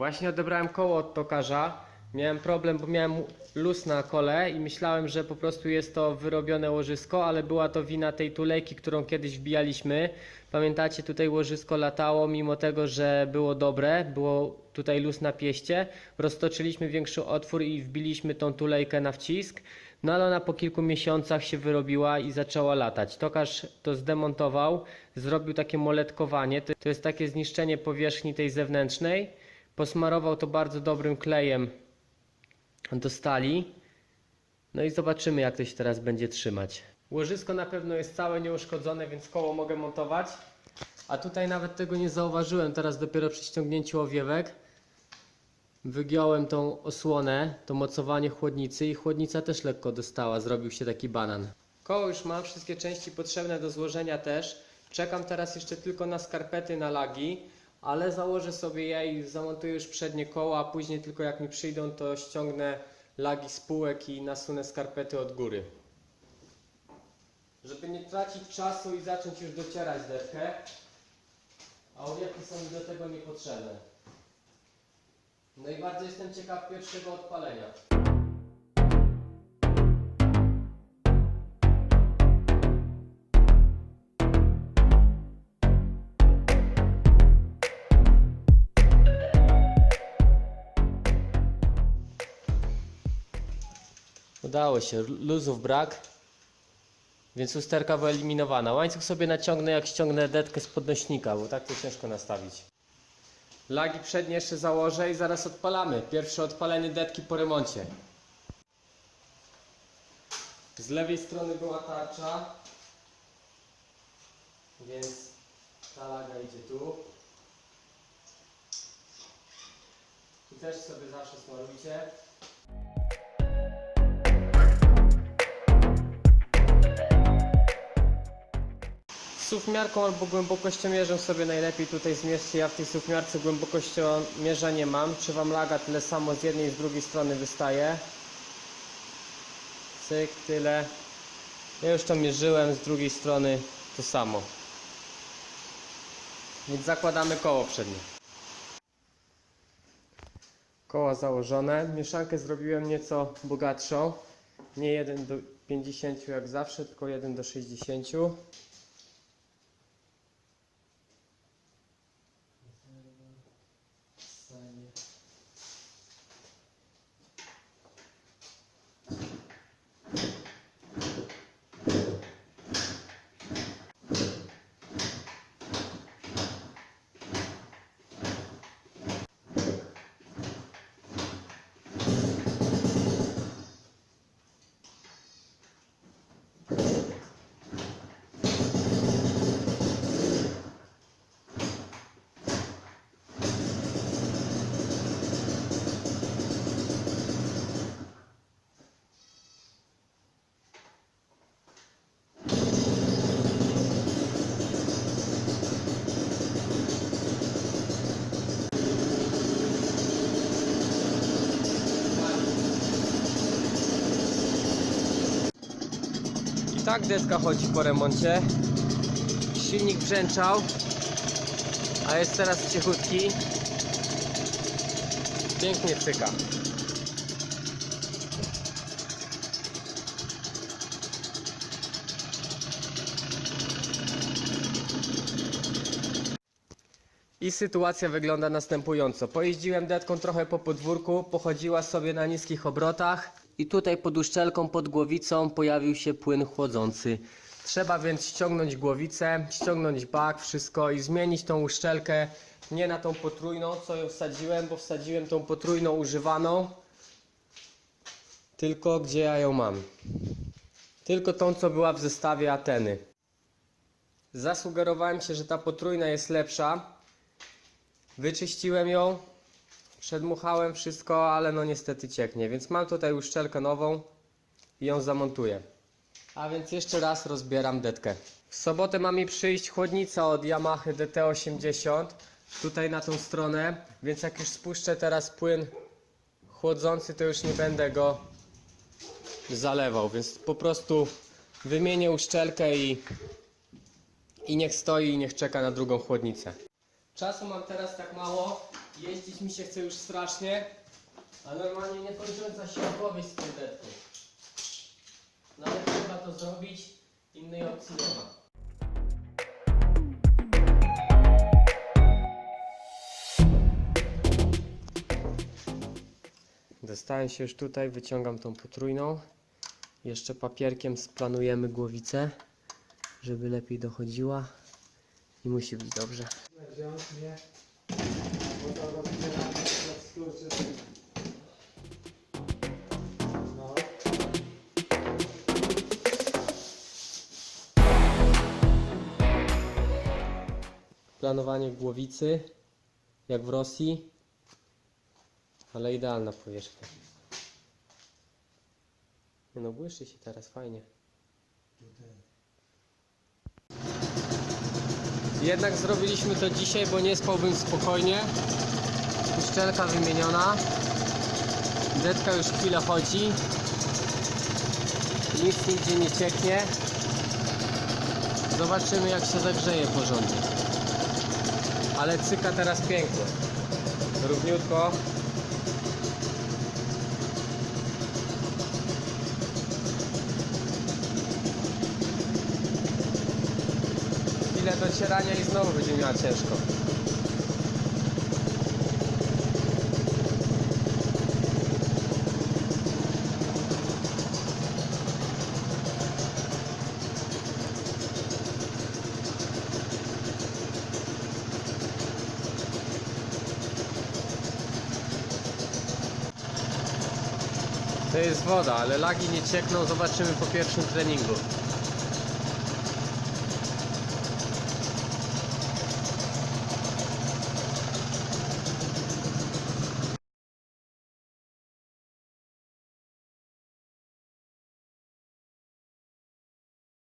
Właśnie odebrałem koło od tokarza. Miałem problem, bo miałem luz na kole i myślałem, że po prostu jest to wyrobione łożysko, ale była to wina tej tulejki, którą kiedyś wbijaliśmy. Pamiętacie, tutaj łożysko latało, mimo tego, że było dobre, było tutaj luz na pieście. Roztoczyliśmy większy otwór i wbiliśmy tą tulejkę na wcisk. No ale ona po kilku miesiącach się wyrobiła i zaczęła latać. Tokarz to zdemontował, zrobił takie moletkowanie. To jest takie zniszczenie powierzchni tej zewnętrznej. Posmarował to bardzo dobrym klejem do stali. No i zobaczymy, jak to się teraz będzie trzymać. Łożysko na pewno jest całe nieuszkodzone, więc koło mogę montować. A tutaj nawet tego nie zauważyłem, teraz dopiero przy ściągnięciu owiewek. Wygiąłem tą osłonę, to mocowanie chłodnicy i chłodnica też lekko dostała, zrobił się taki banan. Koło już mam, wszystkie części potrzebne do złożenia też. Czekam teraz jeszcze tylko na skarpety na lagi, ale założę sobie je i zamontuję już przednie koło, a później tylko jak mi przyjdą to ściągnę lagi z półek i nasunę skarpety od góry. Żeby nie tracić czasu i zacząć już docierać deskę, a owiewki są mi do tego niepotrzebne. I bardzo jestem ciekaw pierwszego odpalenia. Udało się, luzów brak, więc usterka wyeliminowana. Łańcuch sobie naciągnę jak ściągnę detkę z podnośnika, bo tak to ciężko nastawić. Lagi przednie jeszcze założę i zaraz odpalamy. Pierwsze odpalenie detki po remoncie. Z lewej strony była tarcza, więc ta laga idzie tu. Tu też sobie zawsze smarujcie. Sufmiarką albo głębokościomierzem sobie najlepiej tutaj zmierzcie. Ja w tej sufmiarce głębokościomierza nie mam. Czy wam laga tyle samo z jednej i z drugiej strony wystaje? Cyk, tyle. Ja już to mierzyłem, z drugiej strony to samo. Więc zakładamy koło przednie. Koła założone. Mieszankę zrobiłem nieco bogatszą. Nie 1 do 50 jak zawsze, tylko 1 do 60. tak deska chodzi po remoncie. Silnik brzęczał, a jest teraz cichutki. Pięknie cyka. I sytuacja wygląda następująco. Pojeździłem detką trochę po podwórku, pochodziła sobie na niskich obrotach i tutaj pod uszczelką, pod głowicą pojawił się płyn chłodzący. Trzeba więc ściągnąć głowicę, ściągnąć bak, wszystko i zmienić tą uszczelkę nie na tą potrójną, co ją wsadziłem, bo wsadziłem tą potrójną używaną, tylko gdzie ja ją mam. Tylko tą, co była w zestawie Ateny. Zasugerowałem się, że ta potrójna jest lepsza, Wyczyściłem ją, przedmuchałem wszystko, ale no niestety cieknie, więc mam tutaj uszczelkę nową i ją zamontuję. A więc jeszcze raz rozbieram detkę. W sobotę ma mi przyjść chłodnica od Yamaha DT80 tutaj na tą stronę, więc jak już spuszczę teraz płyn chłodzący, to już nie będę go zalewał, więc po prostu wymienię uszczelkę i, i niech stoi i niech czeka na drugą chłodnicę. Czasu mam teraz tak mało, Jeździć mi się chce już strasznie, a normalnie nie kończąca się opowieść z kredetką. No ale trzeba to zrobić, innej opcji nie ma. Dostałem się już tutaj, wyciągam tą potrójną. Jeszcze papierkiem splanujemy głowicę, żeby lepiej dochodziła i musi być dobrze. wziąć mnie, No. Planowanie głowicy, jak w Rosji, ale idealna powierzchnia. No błyszczy się teraz fajnie. Jednak zrobiliśmy to dzisiaj, bo nie spałbym spokojnie. Uszczelka wymieniona. Detka już chwilę chodzi. Nic nigdzie nie cieknie. Zobaczymy jak się zagrzeje porządnie. Ale cyka teraz pięknie. Równiutko. Chwilę docierania i znowu będzie miała ciężko. To jest woda, ale lagi nie ciekną, zobaczymy po pierwszym treningu.